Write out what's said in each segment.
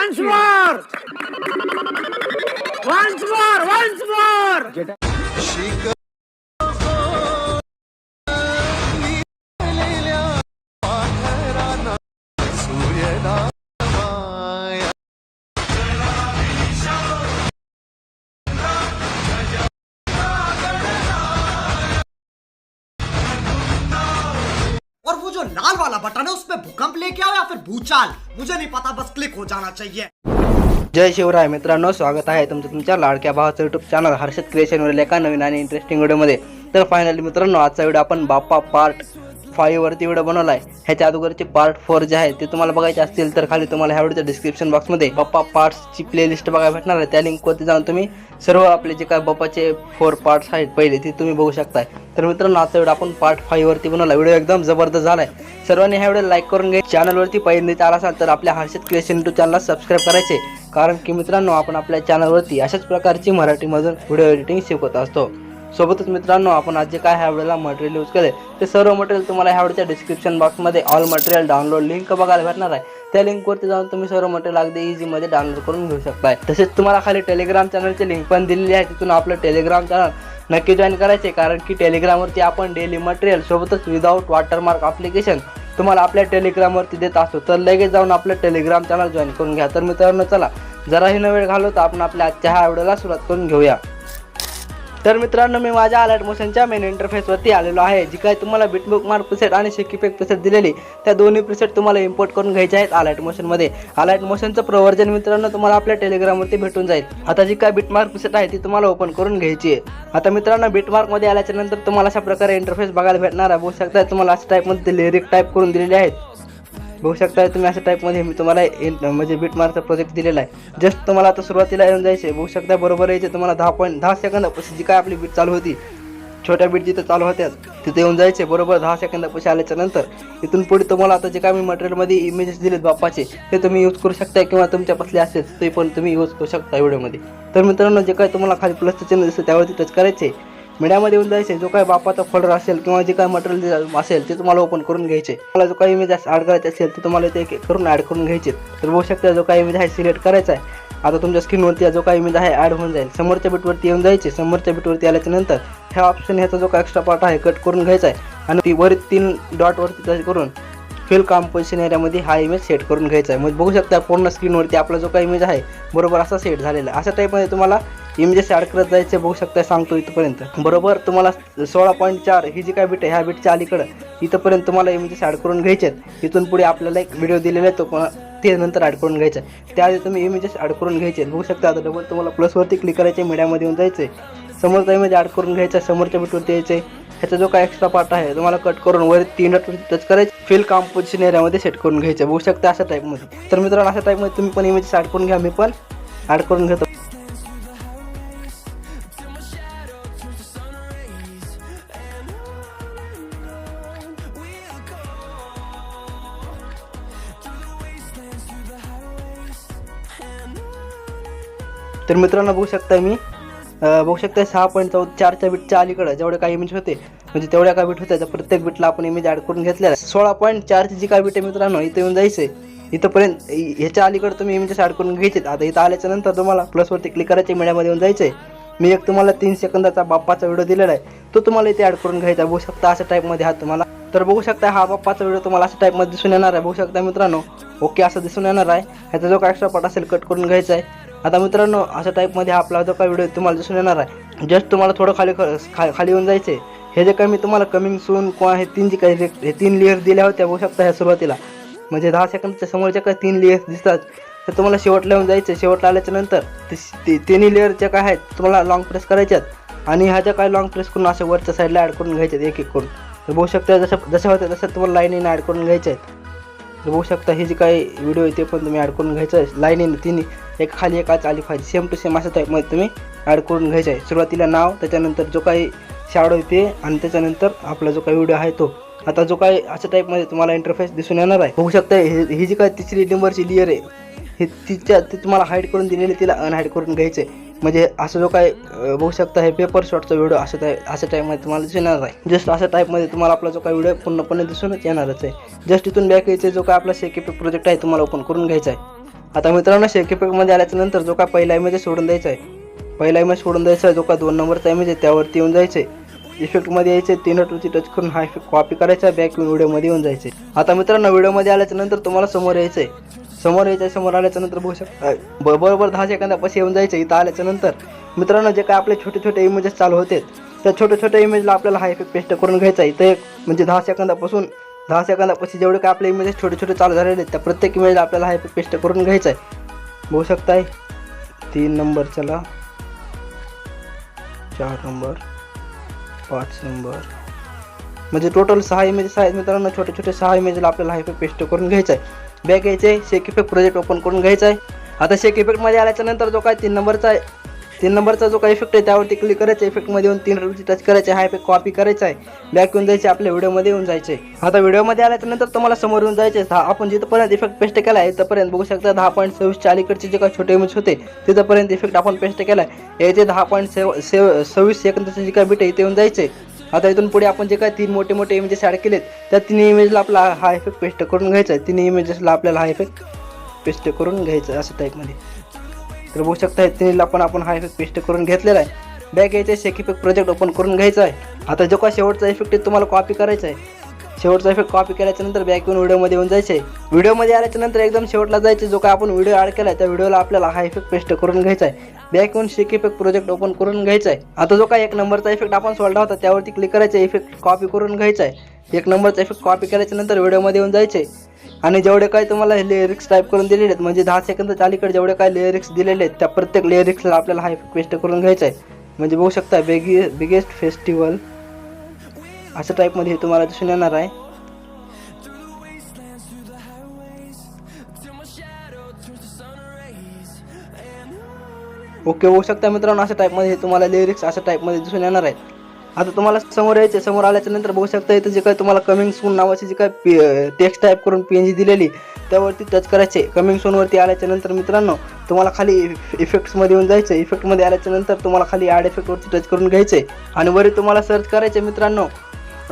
once more once more once more और वो जो लाल वाला बटन है फिर भूचाल। मुझे नहीं पता बस क्लिक हो जाना चाहिए। जय शिवराय मित्रांनो स्वागत आहे तुमचं तुमच्या लाडक्या भावाचं युट्यूब चॅनल हर्षद क्रिएशनवरील एका नवीन आणि इंटरेस्टिंग व्हिडिओमध्ये तर फायनली मित्रांनो आजचा व्हिडिओ आपण बाप्पा पार्ट फाईव्हवरती व्हिडिओ बनवला आहे ह्याच्या अगोदरचे पार्ट फोर जे आहे ते तुम्हाला बघायचे असतील तर खाली तुम्हाला ह्या व्हिडिओच्या डिस्क्रिप्शन बॉक्समध्ये बप्पा पार्ट्सची प्लेलिस्ट बघायला भेटणार आहे. त्या लिंकवरती जाऊन तुम्ही सर्व आपले जे काय बप्पाचे फोर पार्ट्स आहेत पहिले ते तुम्ही बघू शकताय. तर मित्रांनो आता व्हिडिओ आपण पार्ट फाईव्हवरती बनवला. व्हिडिओ एकदम जबरदस्त झाला आहे सर्वांनी ह्या व्हिडिओ लाईक करून घ्या. चॅनलवरती पहिल्यांदा आला असाल तर आपल्या हर्षद क्रिएशन युट्यूब चॅनलला सबस्क्राईब करायचे. कारण की मित्रांनो आपण आपल्या चॅनलवरती अशाच प्रकारची मराठीमधून व्हिडिओ एडिटिंग शिकवत असतो. सोबतच मित्रांनो आपण आज जे काय ह्या वेळेला मटेरियल यूज केले ते सर्व मटेरियल तुम्हाला ह्या वेळेच्या डिस्क्रिप्शन बॉक्समध्ये ऑल मटेरियल डाउनलोड लिंक बघायला भेटणार आहे. त्या लिंकवरती जाऊन तुम्ही सर्व मटेरियल अगदी इझीमध्ये डाउनलोड करून घेऊ शकताय. तसेच तुम्हाला खाली टेलिग्राम चॅनलची लिंक पण दिलेली आहे तिथून आपलं टेलिग्राम चॅनल नक्की जॉईन करायचे कारण की टेलिग्रामवरती आपण डेली मटेरियल सोबतच विदाऊट वॉटरमार्क ॲप्लिकेशन तुम्हाला आपल्या टेलिग्रामवरती देत असतो. तर लगेच जाऊन आपलं टेलिग्राम चॅनल जॉईन करून घ्या. तर मित्रांनो चला जराही न वेळ घालवता आपण आपल्या आजच्या ह्या आवडीला सुरुवात करून घेऊया. तर मित्रांनो मी माझ्या अलर्ट मोशनच्या मेन इंटरफेसवरती आलेलो आहे जी काय तुम्हाला बिटबुक मार्क प्रिसेट आणि शिकीपेक प्रिसेट दिलेली त्या दोन्ही प्रिसेट तुम्हाला इम्पोर्ट करून घ्यायचे आहेत अलर्ट मोशनमध्ये अलर्ट मोशनचं प्रवर्जन मित्रांनो तुम्हाला आपल्या टेलिग्रामवरती भेटून जाईल. आता जी काय बिटमार्क प्रिसेट आहे ती तुम्हाला ओपन करून घ्यायची आहे. आता मित्रांनो बिटमार्कमध्ये आल्याच्यानंतर तुम्हाला अशा प्रकारे इंटरफेस बघायला भेटणार आहे. बघू शकता तुम्हाला अशा टाईपमध्ये लिरिक टाईप करून दिलेले आहेत. बघू शकता तुम्ही अशा टाईपमध्ये मी तुम्हाला म्हणजे बीट मारचा प्रोजेक्ट दिलेला आहे. जस्ट तुम्हाला आता सुरुवातीला येऊन जायचे बघू शकता बरोबर यायचे तुम्हाला दहा पॉईंट दहा सेकंदापासून जी काय आपली बीट चालू होती छोट्या बीट जिथं चालू होत्या तिथे येऊन जायचे बरोबर दहा सेकंदापाशी आल्याच्यानंतर इथून पुढे तुम्हाला आता जे काय मी मटेरियलमध्ये इमेजेस दिलेत बाप्पाचे ते तुम्ही यूज करू शकता किंवा तुमच्या पसले असेल ते पण तुम्ही यूज करू शकता व्हिडिओमध्ये तर मित्रांनो जे काय तुम्हाला खाली प्लसचं चिन्ह दिसतं त्यावरती टच करायचे मीडियामध्ये येऊन जायचे जो काय बापाचा फोल्डर असेल किंवा जे काय मटेरियल असेल ते तुम्हाला ओपन करून घ्यायचे. मला जो काही इमेज ॲड करायचे असेल ते तुम्हाला ते करून ॲड करून घ्यायचे. तर बघू शकता जो काही इमेज आहे सिलेक्ट करायचा आहे. आता तुमच्या स्क्रीनवरती जो काही इमेज आहे ॲड होऊन जाईल. समोरच्या बिटवरती येऊन जायचे. समोरच्या बिटवरती आल्याच्यानंतर ह्या ऑप्शन ह्याचा जो काही एक्स्ट्रा पार्ट आहे कट करून घ्यायचा आहे. आणि ती वर तीन डॉटवरती करून फिल कॉम्पोजिशन एरियामध्ये हा इमेज सेट करून घ्यायचा आहे. मग बघू शकता पूर्ण स्क्रीनवरती आपला जो काही इमेज आहे बरोबर असा सेट झालेला आहे. अशा टाईपमध्ये तुम्हाला इमेजेस ॲड करत जायचे बघू शकता सांगतो इथपर्यंत. बरोबर तुम्हाला सोळा पॉईंट चार ही जी काय बीट आहे ह्या बीटच्या अलीकडं इथंपर्यंत तुम्हाला इमेजेस ॲड करून घ्यायचे आहेत. इथून पुढे आपल्याला एक व्हिडिओ दिलेला आहे तो पण ते नंतर ॲड करून घ्यायचा आहे. त्याआधी तुम्ही इमेजेस ॲड करून घ्यायचे बघू शकता आता डबल तुम्हाला प्लसवरती क्लिक करायचे मीडियामध्ये येऊन जायचे समोरचा इमेज ॲड करून घ्यायचा आहे, समोरच्या बीटवरती यायचे ह्याचा जो काय एक्स्ट्रा पार्ट आहे तुम्हाला कट करून वर तीन टच करायचे फिल कॉम्पोजिशन एरियामध्ये सेट करून घ्यायचे. बघू शकता अशा टाईपमध्ये तर मित्रांनो अशा टाईपमध्ये तुम्ही पण इमेजेस ॲड करून घ्या मी पण ॲड करून घेतो. तर मित्रांनो बघू शकता मी बघू शकता सहा पॉईंट चौ चारच्या बीटच्या अलीकडं जेवढे काही इमेज होते म्हणजे तेवढ्या काय बीट होत्या. त्या प्रत्येक बीटला आपण इमेज ॲड करून घेतलेला सोळा पॉईंट चारची जी काय बीट आहे मित्रांनो इथं येऊन जायचं आहे इथंपर्यंत ह्याच्या अलीकडे तुम्ही इमेजेस ॲड करून घ्यायचे आता इथं आल्याच्यानंतर तुम्हाला प्लसवरती क्लिक करायचे मीडियामध्ये येऊन जायचं आहे मी एक तुम्हाला तीन सेकंदाचा बाप्पाचा व्हिडिओ दिलेला आहे. तो तुम्हाला इथे ॲड करून घ्यायचा बघू शकता अशा टाईपमध्ये हा तुम्हाला तर बघू शकता हा बाप्पाचा व्हिडिओ तुम्हाला अशा टाईपमध्ये दिसून येणार आहे. बघू शकता मित्रांनो. ओके असं दिसून येणार आहे. ह्याचा जो काय एक्स्ट्रा पार्ट असेल कट करून घ्यायचा आहे. आता मित्रांनो अशा टाईपमध्ये आपला जो काय व्हिडिओ तुम्हाला दिसून येणार आहे जस्ट तुम्हाला थोडं खाली खा- खाली येऊन जायचे हे जे काय मी तुम्हाला कमिंग सून कोण हे तीन जे काही हे तीन लेअर दिल्या होत्या बघू शकता ह्या सुरुवातीला. म्हणजे दहा सेकंडच्या समोरच्या काय तीन लेअर्स दिसतात. तर तुम्हाला शेवटला येऊन जायचं शेवटला आल्याच्यानंतर ते- ते तिन्ही लेअरच्या काय आहेत तुम्हाला लॉंग प्रेस करायच्यात. आणि ह्याच्या काय लॉंग प्रेस करून अशा वरच्या साईडला ॲड करून घ्यायच्यात एक एक करून. तर बघू शकता जसं जसं होतं तसं तुम्हाला लाईनीने ॲड करून घ्यायच्या आहेत तर बघू शकता हे जे काही व्हिडिओ आहे ते पण तुम्ही ॲड करून घ्यायचं. आहे लाईनीने तिने एक खाली एक आली पाहिजे सेम टू सेम अशा टाईपमध्ये तुम्ही ॲड करून घ्यायचं आहे. सुरुवातीला नाव त्याच्यानंतर जो काही शॅडो आहे ते आणि त्याच्यानंतर आपला जो काही व्हिडिओ आहे तो. आता जो काही अशा टाईपमध्ये तुम्हाला इंटरफेस दिसून येणार आहे. बघू शकता हे ही जी काय तिसरी नंबरची लिअर आहे हे तिच्या ते तुम्हाला हाईड करून दिलेली तिला अनहाईड करून घ्यायचं आहे. म्हणजे असं जो काय बघू शकता हे पेपर शॉटचा व्हिडिओ असं टाईप अशा टाईपमध्ये तुम्हाला दिसणार आहे. जस्ट अशा टाईपमध्ये तुम्हाला आपला जो काय व्हिडिओ पूर्णपणे दिसूनच येणारच आहे. जस्ट इथून बॅक यायचे जो काय आपला सेकेपी प्रोजेक्ट आहे तुम्हाला ओपन करून घ्यायचा आहे. आता मित्रांनो शेक आल्याच्यानंतर जो काय पहिला इमेज सोडून द्यायचा आहे. पहिला इमेज सोडून द्यायचा आहे जो काय दोन नंबरचा इमेज आहे त्यावरती येऊन जायचे इफेक्टमध्ये यायचे तीन टूची टच करून हा इफेक्ट कॉपी करायचा बॅक व्हिडिओमध्ये येऊन जायचे आता मित्रांनो व्हिडिओमध्ये आल्याच्यानंतर तुम्हाला समोर यायचं आहे समोर यायच्या समोर आल्याच्यानंतर बघू शकता. बरोबर दहा सेकंदापाशी येऊन जायचं इथं आल्याच्यानंतर. मित्रांनो जे काय आपले छोटे छोटे इमेजेस चालू होते त्या छोट्या छोट्या इमेजला आपल्याला हा इफेक्ट पेस्ट करून घ्यायचा. आहे इथं एक म्हणजे दहा सेकंदापासून दहा सेकंदापाशी जेवढे काय आपले इमेजेस छोटे छोटे चालू झालेले आहेत त्या प्रत्येक इमेजला आपल्याला हा इफेक्ट पेस्ट करून घ्यायचा आहे. बघू शकताय? तीन नंबर चला. चार नंबर. पाच नंबर. म्हणजे टोटल सहा इमेजेस आहेत मित्रांनो छोटे छोटे सहा इमेजला आपल्याला हा इफेक्ट पेस्ट करून घ्यायचा आहे. बॅक घ्यायचं आहे शेक इफेक्ट प्रोजेक्ट ओपन करून घ्यायचा आहे. आता शेक इफेक्टमध्ये आल्याच्यानंतर जो काय तीन नंबरचा आहे तीन नंबरचा जो काही इफेक्ट आहे त्यावरती क्लिक करायचं. इफेक्टमध्ये येऊन तीन रुपये टच करायचे हा इफेक्ट कॉपी करायचा आहे. बॅक येऊन जायचे आपल्या व्हिडिओमध्ये येऊन जायचे. आता व्हिडिओमध्ये आल्याच्यानंतर तुम्हाला समोर येऊन जायचे दहा आपण जिथपर्यंत इफेक्ट पेस्ट केला आहे तिथपर्यंत बघू शकता दहा पॉईंट सव्वीसच्या अलीकडचे जे काही छोटे इमेज होते तिथपर्यंत इफेक्ट आपण पेस्ट केला आहे याचे दहा पॉईंट सेव सेव सव्वीस सेकंदाचे जे काही बीट आहे इथे येऊन जायचे. आता इथून पुढे आपण जे काय तीन मोठे मोठे इमेजेस ॲड केलेत त्या तिन्ही इमेजला आपला हा इफेक्ट पेस्ट करून घ्यायचा आहे. तिन्ही इमेजेसला आपल्याला हा इफेक्ट पेस्ट करून घ्यायचा आहे असं टाईपमध्ये तर बघू शकता तिन्हीला पण आपण हा इफेक्ट पेस्ट करून घेतलेला आहे. बॅग यायचं आहे शेक इफेक्ट प्रोजेक्ट ओपन करून घ्यायचा आहे. आता जो काय शेवटचा इफेक्ट आहे तुम्हाला कॉपी करायचा आहे. शेवटचा इफेक्ट कॉपी केल्याच्यानंतर बॅक येऊन व्हिडिओमध्ये येऊन जायचे व्हिडिओमध्ये आल्याच्यानंतर एकदम शेवटला जायचे जो काय आपण व्हिडिओ ॲड केला आहे त्या व्हिडिओला आपल्याला हा इफेक्ट पेस्ट करून घ्यायचा आहे बॅक येऊन शेक इफेक्ट प्रोजेक्ट ओपन करून घ्यायचा आहे आता जो काय एक नंबरचा इफेक्ट आपण सोडला होता त्यावरती क्लिक करायचा इफेक्ट कॉपी करून घ्यायचा आहे एक नंबरचा इफेक्ट कॉपी केल्याच्यानंतर व्हिडिओमध्ये येऊन जायचे आणि जेवढे काय तुम्हाला लिरिक्स टाईप करून दिलेले आहेत म्हणजे दहा सेकंदाच्या अलीकडे जेवढे काय लिरिक्स दिलेले आहेत त्या प्रत्येक लिरिक्सला आपल्याला हा इफेक्ट पेस्ट करून घ्यायचा आहे म्हणजे बघू शकता बेगी बिगेस्ट फेस्टिवल अशा टाईपमध्ये हे तुम्हाला दिसून येणार आहे. ओके होऊ शकता मित्रांनो अशा टाईपमध्ये हे तुम्हाला लिरिक्स अशा टाईपमध्ये दिसून येणार आहे आता तुम्हाला समोर यायचे समोर आल्याच्यानंतर बघू शकता इथं जे काय तुम्हाला कमिंग सून नावाची जी काय टेक्स्ट टाईप करून पी एन जी दिलेली त्यावरती टच करायचे. कमिंग सूनवरती आल्याच्यानंतर मित्रांनो तुम्हाला खाली इफेक्ट्समध्ये येऊन जायचं इफेक्टमध्ये आल्याच्यानंतर तुम्हाला खाली ॲड इफेक्टवरती टच करून घ्यायचे आणि वरी तुम्हाला सर्च करायचे मित्रांनो.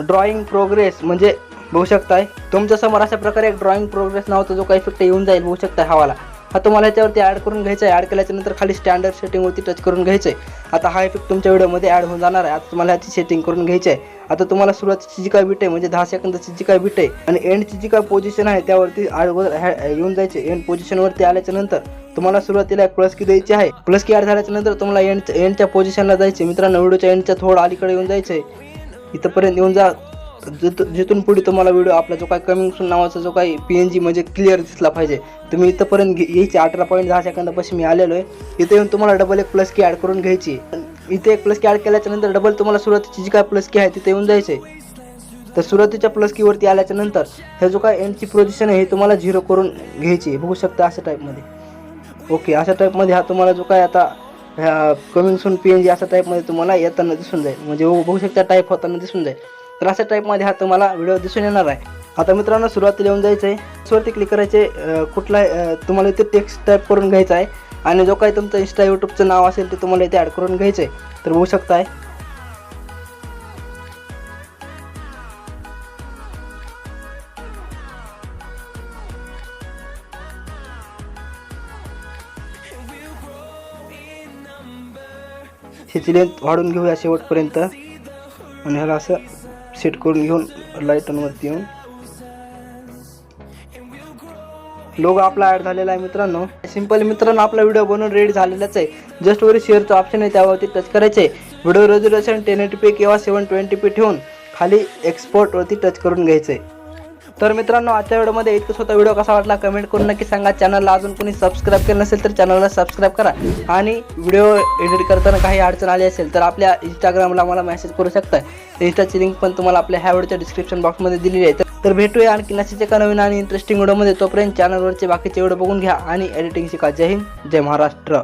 ड्रॉइंग प्रोग्रेस म्हणजे बघू शकताय तुमच्यासमोर अशा प्रकारे एक ड्रॉइंग प्रोग्रेस नावाचा जो काही इफेक्ट येऊन जाईल बघू शकताय हवाला. हा तुम्हाला याच्यावरती ॲड करून घ्यायचा आहे ॲड केल्याच्यानंतर खाली स्टँडर्ड सेटिंगवरती टच करून घ्यायचं आहे आता हा इफेक्ट तुमच्या व्हिडिओमध्ये ॲड होऊन जाणार आहे. आता तुम्हाला ह्याची सेटिंग करून घ्यायची आहे आता तुम्हाला सुरुवातीची जी काय बीट आहे म्हणजे दहा सेकंदाची जी काय बीट आहे आणि एंडची जी काय पोझिशन आहे त्यावरती अगोदर येऊन जायचे एंड पोझिशनवरती आल्याच्यानंतर तुम्हाला सुरुवातीला एक प्लस की द्यायची आहे. प्लस की ॲड झाल्याच्यानंतर तुम्हाला एंड एंडच्या पोझिशनला जायचे मित्रांनो व्हिडिओच्या एंडच्या थोडं अलीकडे येऊन जायचं आहे इथंपर्यंत येऊन जा. जिथ- जिथून पुढे तुम्हाला व्हिडिओ आपला जो काही कमिंग सून नावाचा जो काही पी एन जी म्हणजे क्लिअर दिसला पाहिजे. तुम्ही इथंपर्यंत घे- यायचे अठरा पॉईंट दहा सेकंदापासून मी आलेलो आहे. इथं येऊन तुम्हाला डबल एक प्लस की ॲड करून घ्यायची. इथे एक प्लस की ॲड केल्याच्यानंतर डबल तुम्हाला सुरुवातीची जी काय प्लस की आहे तिथे येऊन जायचे. तर सुरुवातीच्या प्लस कीवरती आल्याच्यानंतर हे जो काय एंडची पोझिशन आहे हे तुम्हाला झिरो करून घ्यायची. आहे. बघू शकता अशा टाईपमध्ये ओके अशा टाईपमध्ये हा तुम्हाला जो काय आता ह्या कमिंग सून पी एन जी अशा टाईपमध्ये तुम्हाला येताना दिसून जाईल. म्हणजे हो, बघू शकता टाईप होताना दिसून जाईल. तर अशा टाईपमध्ये हा तुम्हाला व्हिडिओ दिसून येणार आहे. आता मित्रांनो सुरुवातीला येऊन जायचं आहे वरती क्लिक करायचे कुठला तुम्हाला इथे टेक्स्ट टाईप करून घ्यायचा आहे. आणि जो काही तुमचं इंस्टा यूट्यूबचं नाव असेल ते तुम्हाला इथे ॲड करून घ्यायचं आहे तर बघू शकताय. ह्याची लेंथ वाढून घेऊया शेवटपर्यंत. आणि ह्याला असं सेट करून घेऊन लाईटनवरती येऊन. लोगो आपला ॲड झालेला आहे मित्रांनो. सिंपल मित्रांनो आपला व्हिडिओ बनवून रेडी झालेलाच आहे. जस्ट वरी शेअरचं ऑप्शन आहे त्यावरती टच करायचं आहे video resolution ten eighty P किंवा सेवन ट्वेंटी पी ठेवून खाली एक्सपोर्टवरती टच करून घ्यायचं आहे तर मित्रांनो आजच्या व्हिडिओमध्ये इतकंच होता. व्हिडिओ कसा वाटला कमेंट करून नक्की सांगा. चॅनलला अजून कोणी सबस्क्राईब केलं नसेल तर चॅनलला सबस्क्राईब करा. आणि व्हिडिओ एडिट करताना काही अडचण आली असेल तर आपल्या इंस्टाग्रामला मला मेसेज करू शकता इंस्टाची लिंक पण तुम्हाला आपल्या ह्या व्हिडिओच्या डिस्क्रिप्शन बॉक्समध्ये दिलेली आहे. तर- भेटूया आणखी नशीच एका नवीन आणि इंटरेस्टिंग व्हिडिओमध्ये. तोपर्यंत चॅनलवरचे बाकीचे व्हिडिओ बघून घ्या आणि एडिटिंग शिका. जय हिंद जय महाराष्ट्र.